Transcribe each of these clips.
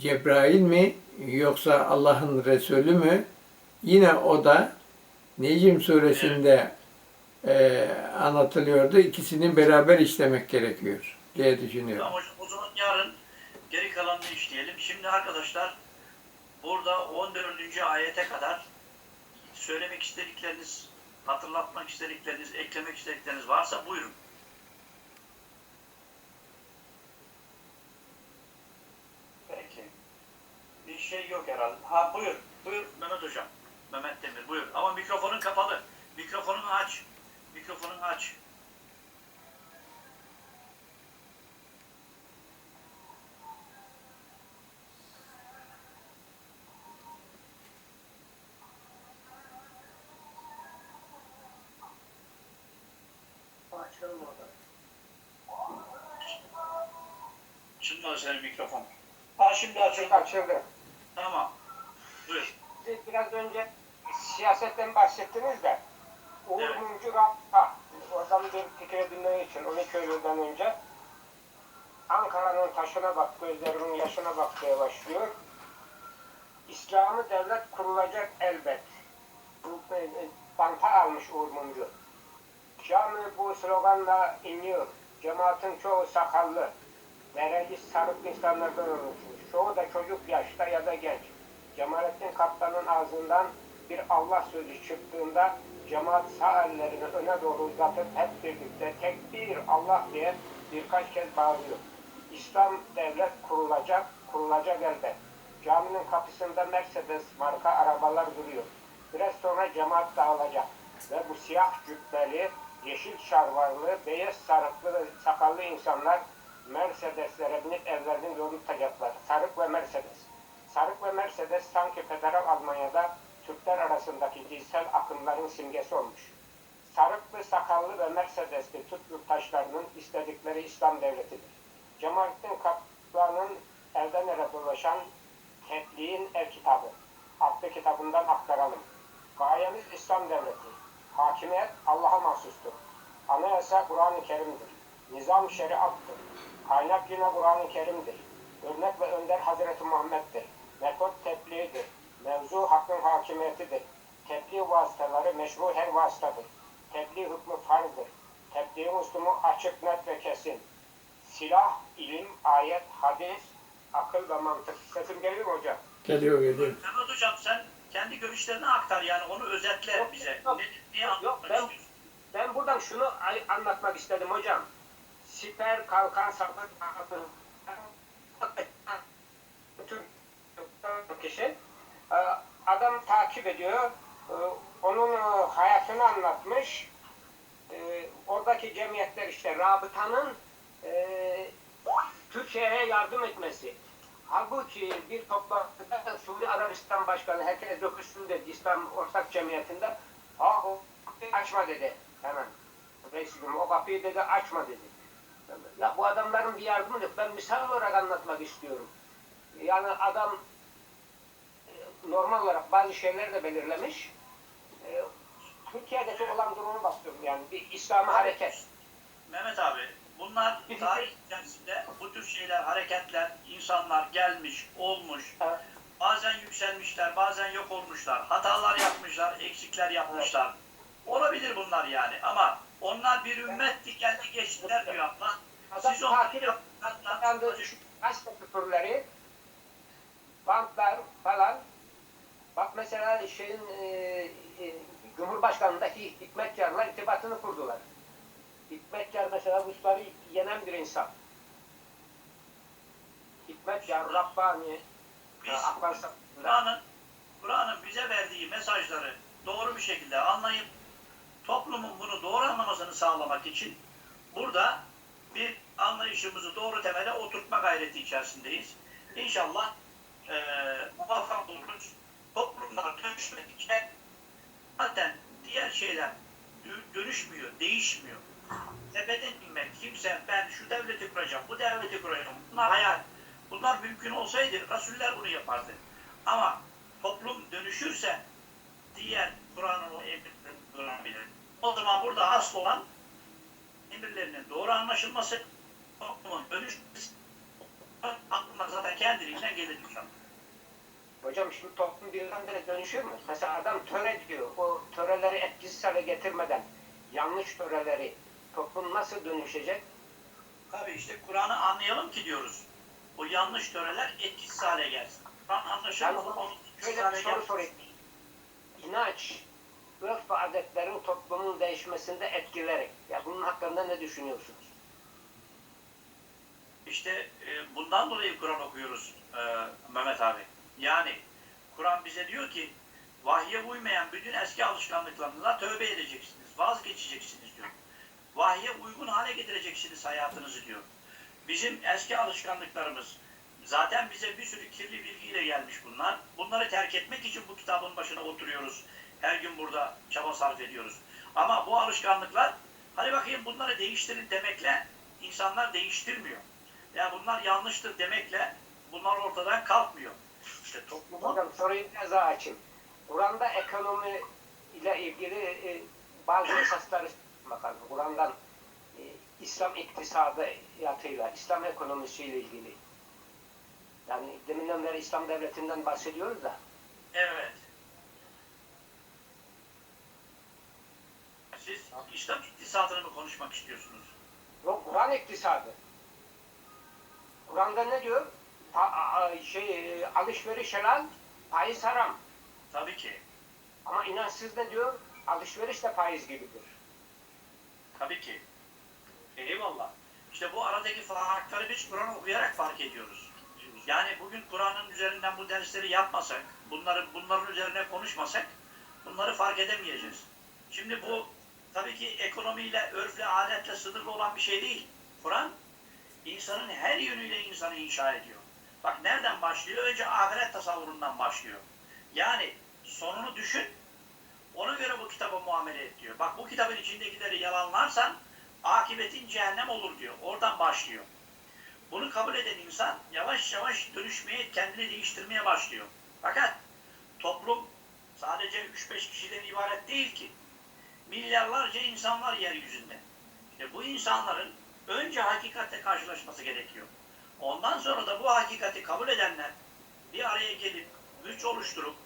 Cebrail mi yoksa Allah'ın Resulü mü? Yine o da Necim suresinde e, anlatılıyordu. İkisini beraber işlemek gerekiyor diye düşünüyorum. Tamam hocam o zaman yarın geri kalanını işleyelim. Şimdi arkadaşlar burada 14. ayete kadar söylemek istedikleriniz, hatırlatmak istedikleriniz, eklemek istedikleriniz varsa buyurun. Bir şey yok herhalde. Ha buyur. Buyur Mehmet Hocam. Mehmet Demir buyur. Ama mikrofonun kapalı. Mikrofonunu aç. Mikrofonunu aç. Şimdi senin mikrofon. Ha şimdi açıldı. Açıldı. Tamam. Buyur. Siz biraz önce siyasetten bahsettiniz de Uğur Evet. Mumcu Rapta oradan bir fikir edinmek için 12 Eylül'den önce Ankara'nın taşına bak, gözlerimin yaşına bak diye başlıyor. İslam'ı devlet kurulacak elbet. Bu, e, e, Banta almış Uğur Mumcu. Cami bu sloganla iniyor. Cemaatin çoğu sakallı. Bereli sarık insanlardan oluşmuş. Çoğu da çocuk yaşta ya da genç. Cemalettin Kaptan'ın ağzından bir Allah sözü çıktığında cemaat sağ ellerini öne doğru uzatıp hep birlikte tek bir Allah diye birkaç kez bağırıyor. İslam devlet kurulacak, kurulacak elbet. Caminin kapısında Mercedes marka arabalar duruyor. Biraz sonra cemaat dağılacak. Ve bu siyah cübbeli, yeşil şarvarlı, beyaz sarıklı ve sakallı insanlar Mercedeslere binip evlerinin yolunu tutacaklar. Sarık ve Mercedes. Sarık ve Mercedes sanki federal Almanya'da Türkler arasındaki cinsel akımların simgesi olmuş. Sarıklı, sakallı ve Mercedesli Türk yurttaşlarının istedikleri İslam devletidir. Cemalettin Kaplan'ın elden ele dolaşan Tebliğin El Kitabı adlı kitabından aktaralım. Gayemiz İslam devleti. Hakimiyet Allah'a mahsustur. Anayasa Kur'an-ı Kerim'dir. Nizam şeriattır. Kaynak yine Kur'an-ı Kerim'dir. Örnek ve önder Hazreti Muhammed'dir. Metot tebliğidir. Mevzu hakkın hakimiyetidir. Tebliğ vasıtaları meşru her vasıtadır. Tebliğ hükmü farzdır. Tebliğin uslumu açık, net ve kesin. Silah, ilim, ayet, hadis, akıl ve mantık. Sesim geliyor mu hocam? Geliyor geliyor. Mehmet Hocam sen kendi görüşlerini aktar yani onu özetle Yok, bize. yok. Ne, niye Yok, ben- istiyorsun? Ben buradan şunu anlatmak istedim hocam. Siper, kalkan, sapık, bütün kişi e, adam takip ediyor. E, Onun e, hayatını anlatmış. Oradaki cemiyetler işte rabıtanın Türkiye'ye yardım etmesi. Halbuki bir toplantıda Suudi Arabistan Başkanı herkes dokuzsun dedi İslam Ortak Cemiyeti'nde. Ha o açma dedi hemen. Reisim o kapıyı dedi açma dedi. Ya bu adamların bir yardımı yok. Ben misal olarak anlatmak istiyorum. Yani adam e, normal olarak bazı şeyler de belirlemiş. E, Türkiye'deki olan durumu bakıyorum yani bir İslami hareket. Mehmet abi bunlar tarih içerisinde bu tür şeyler, hareketler, insanlar gelmiş, olmuş. Evet. Bazen yükselmişler, bazen yok olmuşlar. Hatalar yapmışlar, eksikler yapmışlar. Olabilir bunlar yani ama bir ümmetti geldi geçtiler diyor. Adam Siz onları yaptıklarla gazete türleri, banklar falan. Bak mesela şeyin e, e, Cumhurbaşkanı'ndaki Hikmet Yar'la irtibatını kurdular. Hikmet Yar mesela Rusları yenen bir insan. Hikmet Yar, Rabbani, e. Kur'an'ın Kur'an'ın bize verdiği mesajları doğru bir şekilde anlayıp toplumun anlamasını sağlamak için burada bir anlayışımızı doğru temele oturtma gayreti içerisindeyiz. İnşallah eee muvaffak oluruz. Toplumlar dönüşmedikçe zaten diğer şeyler dö- dönüşmüyor, değişmiyor. Tepeden inmek, kimse ben şu devleti kuracağım, bu devleti kuracağım. Bunlar hayal. Bunlar mümkün olsaydı Resuller bunu yapardı. Ama toplum dönüşürse diğer Kur'an'ın o emirlerini durabilir. O zaman burada asıl olan emirlerinin doğru anlaşılması, toplumun dönüşmesi, aklı Bunlar zaten kendiliğinden gelir inşallah. Hocam şimdi toplum birdenbire dönüşür mü? Mesela adam töre diyor. O töreleri etkisiz hale getirmeden yanlış töreleri toplum nasıl dönüşecek? Tabii işte Kur'an'ı anlayalım ki diyoruz. O yanlış töreler etkisiz hale gelsin. Kur'an onun etkisiz şöyle bir soru sorayım. İnanç, örf ve adetlerin toplumun değişmesinde etkileri. Ya bunun hakkında ne düşünüyorsunuz? İşte e, bundan dolayı Kur'an okuyoruz e, Mehmet abi. Yani Kur'an bize diyor ki vahye uymayan bütün eski alışkanlıklarınıza tövbe edeceksiniz, vazgeçeceksiniz diyor. Vahye uygun hale getireceksiniz hayatınızı diyor. Bizim eski alışkanlıklarımız zaten bize bir sürü kirli bilgiyle gelmiş bunlar. Bunları terk etmek için bu kitabın başına oturuyoruz. Her gün burada çaba sarf ediyoruz. Ama bu alışkanlıklar hadi bakayım bunları değiştirin demekle insanlar değiştirmiyor. Ya bunlar yanlıştır demekle bunlar ortadan kalkmıyor. İşte toplumun Hocam soruyu biraz daha açayım. Kur'an'da ekonomi ile ilgili e, bazı esasları bakalım. Kur'an'dan e, İslam iktisadıyla, İslam ekonomisiyle ilgili. Yani deminden beri İslam devletinden bahsediyoruz da. evet. Siz İslam iktisadını mı konuşmak istiyorsunuz? Yok Kur'an iktisadı. Kur'an'da ne diyor? Pa- şey, e, alışveriş helal, faiz haram. Tabii ki. Ama inançsız ne diyor? Alışveriş de faiz gibidir. Tabii ki. Eyvallah. İşte bu aradaki farkları biz Kur'an okuyarak fark ediyoruz. Yani bugün Kur'an'ın üzerinden bu dersleri yapmasak, bunları bunların üzerine konuşmasak bunları fark edemeyeceğiz. Şimdi bu tabii ki ekonomiyle, örfle, adetle sınırlı olan bir şey değil. Kur'an insanın her yönüyle insanı inşa ediyor. Bak nereden başlıyor? Önce ahiret tasavvurundan başlıyor. Yani sonunu düşün, ona göre bu kitaba muamele et diyor. Bak bu kitabın içindekileri yalanlarsan akibetin cehennem olur diyor. Oradan başlıyor. Bunu kabul eden insan yavaş yavaş dönüşmeye, kendini değiştirmeye başlıyor. Fakat toplum sadece 3-5 kişiden ibaret değil ki. Milyarlarca insan var yeryüzünde. İşte bu insanların önce hakikatle karşılaşması gerekiyor. Ondan sonra da bu hakikati kabul edenler bir araya gelip güç oluşturup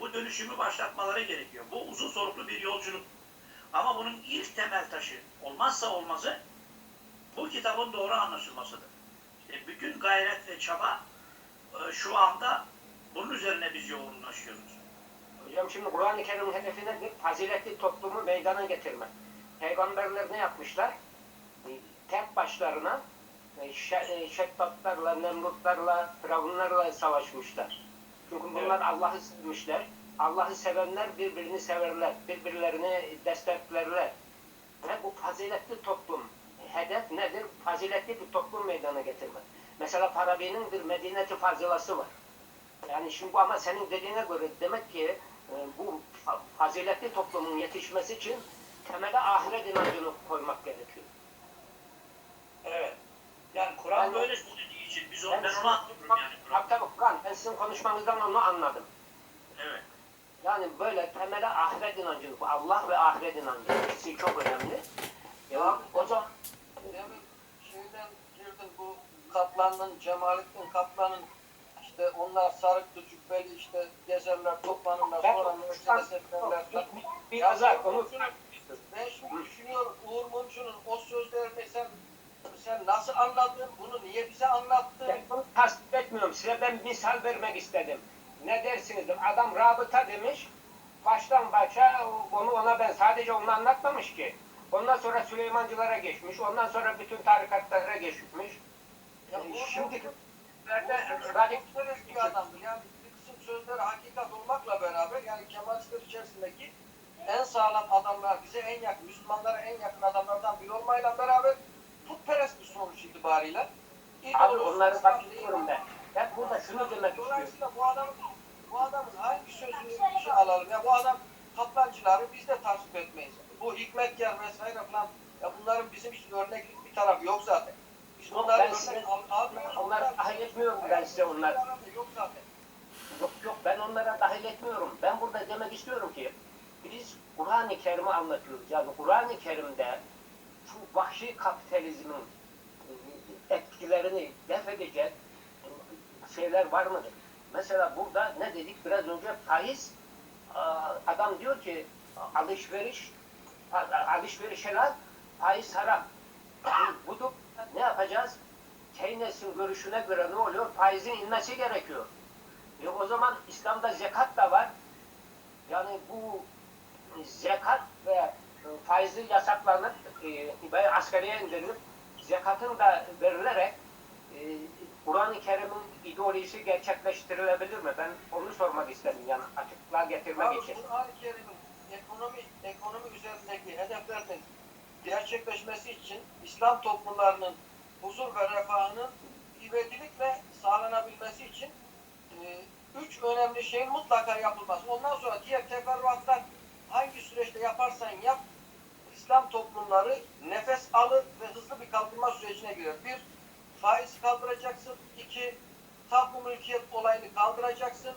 bu dönüşümü başlatmaları gerekiyor. Bu uzun soluklu bir yolculuk. Ama bunun ilk temel taşı olmazsa olmazı bu kitabın doğru anlaşılmasıdır. İşte bütün gayret ve çaba e, şu anda bunun üzerine biz yoğunlaşıyoruz. Hocam şimdi Kur'an-ı Kerim'in hedefi nedir? Faziletli toplumu meydana getirmek. Peygamberler ne yapmışlar? Tek başlarına e, e, şeddatlarla, nemrutlarla, firavunlarla savaşmışlar. Çünkü bunlar Allah'ı sevmişler. Allah'ı sevenler birbirini severler, birbirlerini desteklerler. Ve bu faziletli toplum, hedef nedir? Faziletli bir toplum meydana getirmek. Mesela Farabi'nin bir Medine-i Fazılası var. Yani şimdi bu ama senin dediğine göre demek ki bu fa- faziletli toplumun yetişmesi için temele ahiret inancını koymak gerekiyor. Evet. Yani Kur'an Ben- böyle söylediği için biz onu, ben sizin- onu anlıyorum yani Kur'an. Tabii tabii Kur'an. Ben sizin konuşmanızdan onu anladım. Evet. Yani böyle temele ahiret inancını, bu Allah ve ahiret inancı ikisi çok önemli. Ya, o zaman Demin şeyden girdim bu Kaplan'ın, Cemalettin Kaplan'ın onlar sarıklı cübbeli işte gezerler, toplanırlar, Ben- sonra mürşide seferler. bir azar ben onu Ben şimdi düşünüyorum Uğur Mumcu'nun o sözlerini sen sen nasıl anladın? Bunu niye bize anlattın? Ben bunu tasvip etmiyorum. Size ben misal vermek istedim. Ne dersiniz? Adam rabıta demiş. Baştan başa onu ona ben sadece onu anlatmamış ki. Ondan sonra Süleymancılara geçmiş. Ondan sonra bütün tarikatlara geçmiş. Ya E, Şimdi Böyle bir adamdır. Yani bir kısım sözleri hakikat olmakla beraber yani Kemalistler içerisindeki en sağlam adamlar, bize en yakın, Müslümanlara en yakın adamlardan biri olmayla beraber putperest bir sonuç itibariyle. Abi İdolü, onları bakıyorum değil. ben. Ben burada şunu demek istiyorum. Dolayısıyla bu adamın bu adamın hangi sözünü işe alalım ya bu adam kaplancıları biz de tasvip etmeyiz. Bu hikmetkar vesaire falan ya bunların bizim için örneklik bir tarafı yok zaten. Biz bunları örnek al, almıyoruz. Dahil etmiyorum ben size onları. Yok. Yok ben onlara dahil etmiyorum. Ben burada demek istiyorum ki biz Kur'an-ı Kerim'i anlatıyoruz. Yani Kur'an-ı Kerim'de şu vahşi kapitalizmin e, etkilerini def edecek şeyler var mıdır? Mesela burada ne dedik biraz önce faiz adam diyor ki alışveriş alışveriş helal faiz haram. Bu da ne yapacağız? Keynes'in görüşüne göre ne oluyor? Faizin inmesi gerekiyor. E o zaman İslam'da zekat da var. Yani bu zekat ve e, faizi yasaklanıp e, asgariye indirilip zekatın da verilerek e, Kur'an-ı Kerim'in ideolojisi gerçekleştirilebilir mi? Ben onu sormak istedim yani açıklığa getirmek Abi için. Kur'an-ı Kerim'in ekonomi, ekonomi üzerindeki hedeflerinin gerçekleşmesi için İslam toplumlarının huzur ve refahının ivedilikle sağlanabilmesi için e, üç önemli şeyin mutlaka yapılması. Ondan sonra diğer teferruatlar hangi süreçte yaparsan yap İslam toplumları nefes alır ve hızlı bir kalkınma sürecine girer. Bir, faiz kaldıracaksın. İki, tapu mülkiyet olayını kaldıracaksın.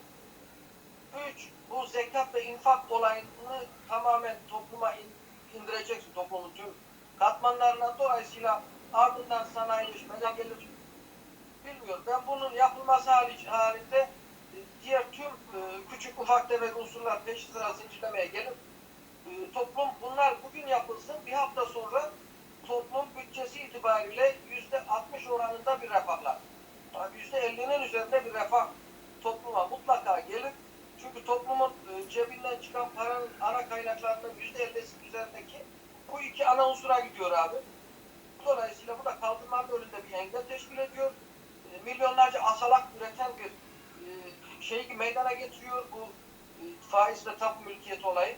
Üç, bu zekat ve infak olayını tamamen topluma in- indireceksin toplumun tüm katmanlarına. Dolayısıyla ardından sanayileşmede gelir. Bilmiyorum. Ben bunun yapılması hariç, halinde e, diğer tüm e, küçük ufak tefek unsurlar peş sıra zincirlemeye gelir. E, toplum bunlar bugün yapılsın. Bir hafta sonra toplum bütçesi itibariyle yüzde 60 oranında bir refahlar. Yüzde 50'nin üzerinde bir refah topluma mutlaka gelir. Çünkü toplumun cebinden çıkan paranın ana kaynaklarının yüzde 50'si üzerindeki bu iki ana unsura gidiyor abi. Dolayısıyla bu da kaldırmanın önünde bir engel teşkil ediyor. E, milyonlarca asalak üreten bir e, şeyi meydana getiriyor bu e, faiz ve tapu mülkiyet olayı.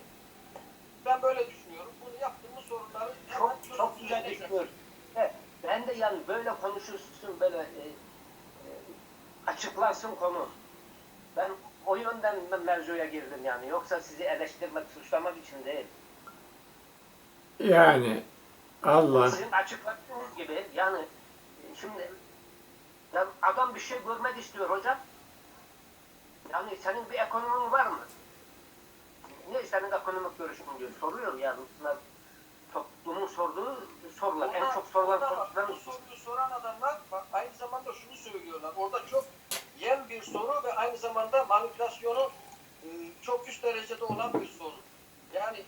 Ben böyle düşünüyorum. Bunu yaptığımız sorunları Çok çok güzel çözümlemeye düşünüyor. Evet, ben de yani böyle konuşursun böyle e, e, açıklansın konu. Ben o yönden ben mevzuya girdim yani. Yoksa sizi eleştirmek, suçlamak için değil. Yani Allah Sizin açıkladığınız gibi yani e, şimdi ya adam bir şey görmek istiyor hocam. Yani senin bir ekonomin var mı? Ne senin ekonomik görüşün diyor. Soruyor yani. Bunlar toplumun sorduğu sorular. En Orada- çok sorulan sorular Bu soruyu soran adamlar bak, aynı zamanda şunu söylüyorlar. Orada çok yem bir soru ve aynı zamanda manipülasyonu e, çok üst derecede olan bir soru. Yani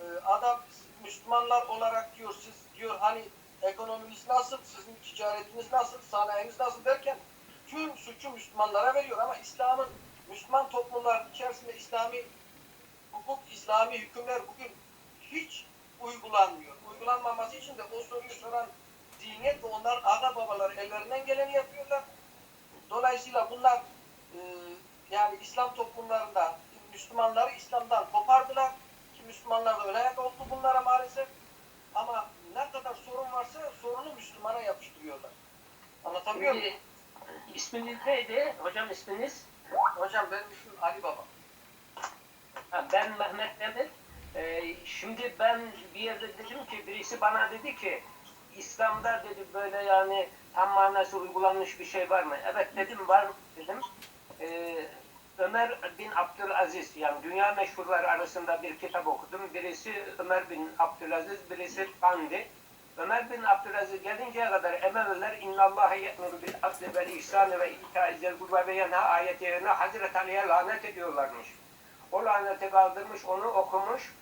e, adam Müslümanlar olarak diyor siz diyor hani ekonominiz nasıl, sizin ticaretiniz nasıl, sanayiniz nasıl derken tüm suçu Müslümanlara veriyor ama İslam'ın Müslüman toplumlar içerisinde İslami hukuk, İslami hükümler bugün hiç uygulanmıyor. Uygulanmaması için de o soruyu soran zihniyet ve onların ana babaları ellerinden geleni yapıyorlar. Dolayısıyla bunlar e, yani İslam toplumlarında Müslümanları İslam'dan kopardılar. Ki Müslümanlar da öyle oldu bunlara maalesef. Ama ne kadar sorun varsa sorunu Müslümana yapıştırıyorlar. Şimdi, isminiz neydi? Hocam isminiz? Hocam benim ismim Ali Baba. Ha, ben Mehmet Demir. Ee, şimdi ben bir yerde dedim ki birisi bana dedi ki İslam'da dedi böyle yani tam manası uygulanmış bir şey var mı? Evet dedim var dedim. Ee, Ömer bin Abdülaziz yani dünya meşhurları arasında bir kitap okudum. Birisi Ömer bin Abdülaziz, birisi Kandi. Ömer bin Abdülaziz gelinceye kadar Emeviler innallâhe ye'muru bil adli vel ihsani ve itâi zel kurba ve yenha ayeti yerine Hazreti Ali'ye lanet ediyorlarmış. O laneti kaldırmış, onu okumuş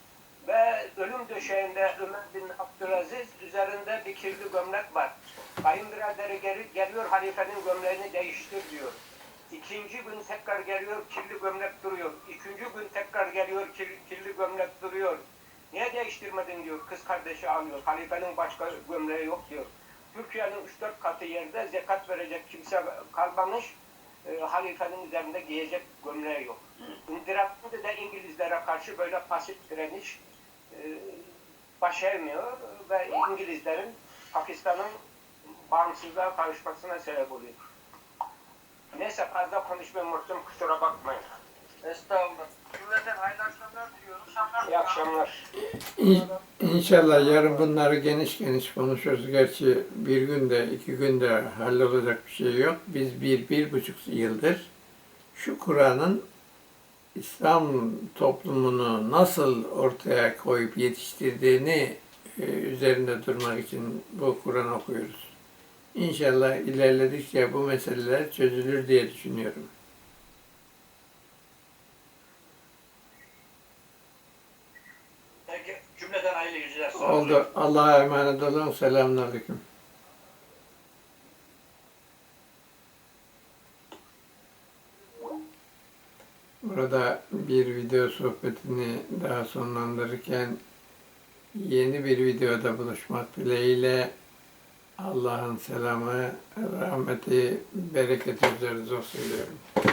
ve ölüm döşeğinde Ömer bin Abdülaziz üzerinde bir kirli gömlek var. Kayınbiraderi geri, geliyor halifenin gömleğini değiştir diyor. İkinci gün tekrar geliyor kirli gömlek duruyor. Üçüncü gün tekrar geliyor kirli, kirli gömlek duruyor. Niye değiştirmedin diyor. Kız kardeşi alıyor. Halifenin başka gömleği yok diyor. Türkiye'nin 3-4 katı yerde zekat verecek kimse kalmamış. E, halifenin üzerinde giyecek gömleği yok. İndiratlı da İngilizlere karşı böyle pasif direniş e, başarmıyor ve İngilizlerin Pakistan'ın bağımsızlığa kavuşmasına sebep oluyor. Neyse fazla konuşmayayım Muhsin kusura bakmayın. Estağfurullah. Cümleten hayırlı akşamlar. İyi akşamlar. İn- İnşallah yarın bunları geniş geniş konuşuruz. Gerçi bir günde, iki günde hallolacak bir şey yok. Biz bir, bir buçuk yıldır şu Kur'an'ın İslam toplumunu nasıl ortaya koyup yetiştirdiğini e, üzerinde durmak için bu Kur'an okuyoruz. İnşallah ilerledikçe bu meseleler çözülür diye düşünüyorum. Cümleden hayırlı geceler. Sağ. Oldu. Allah'a emanet olun. Selamünaleyküm. Burada bir video sohbetini daha sonlandırırken yeni bir videoda buluşmak dileğiyle Allah'ın selamı, rahmeti, bereketi üzerinize olsun diyorum.